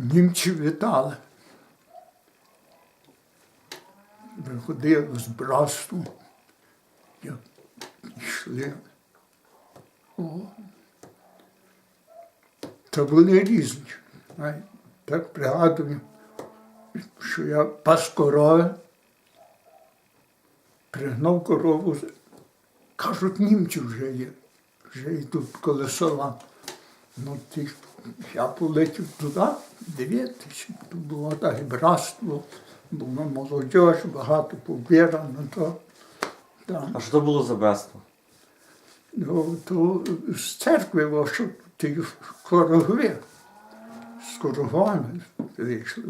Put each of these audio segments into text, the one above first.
німці вітали. Виходили з братством, як йшли. О. Та були різні. Так пригадую, що я пас корови, пригнав корову, кажуть, німці вже є, вже йдуть коло села. Ну, ті, я полетів туди дивитися. Тут було так і братство, було молодь, багато побірано. То, так. А що то було за братство? Ну, то з церкви вашу ті корови, з коровами вийшли.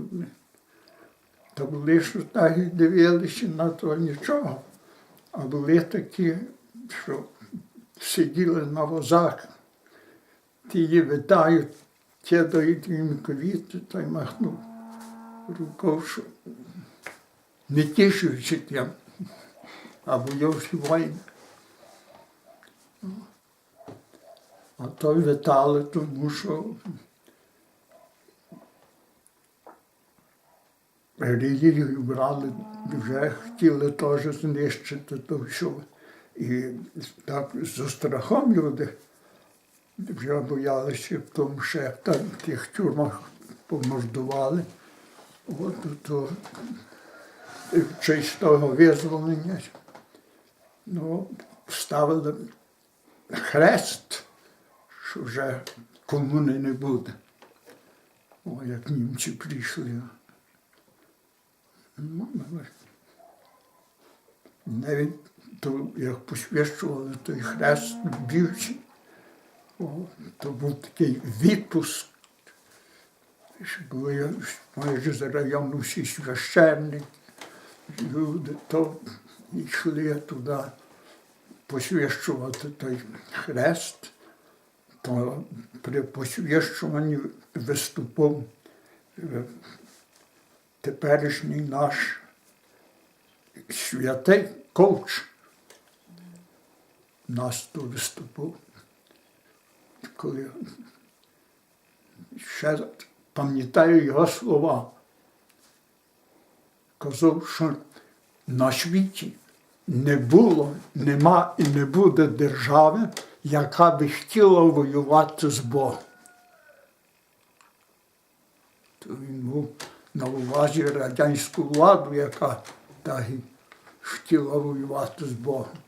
Та були, що так і дивилися на то нічого. А були такі, що сиділи на возах, ті її витають, ті дають їм квіти, та й махнув рукою, що не тішуючи тим, або йовші воїни. А то вітали, тому що релігію брали, вже хотіли теж знищити то все. І так з страхом люди вже боялися, в тому ще там в тих тюрмах помордували. От то того визволення ну, ставили хрест, що вже комуни не буде. О, як німці прийшли. Ну, навіть то, як посвящували той хрест більший, то був такий відпуск. що Були майже за району всі священники, люди, то йшли туди посвящувати той хрест, то при посвящуванні виступав е, теперішній наш святий коуч. Нас то виступав. Коли ще пам'ятаю його слова. Казав, що на світі не було, нема і не буде держави, яка би хотіла воювати з Богом. То він був на увазі радянську владу, яка так і хотіла воювати з Богом.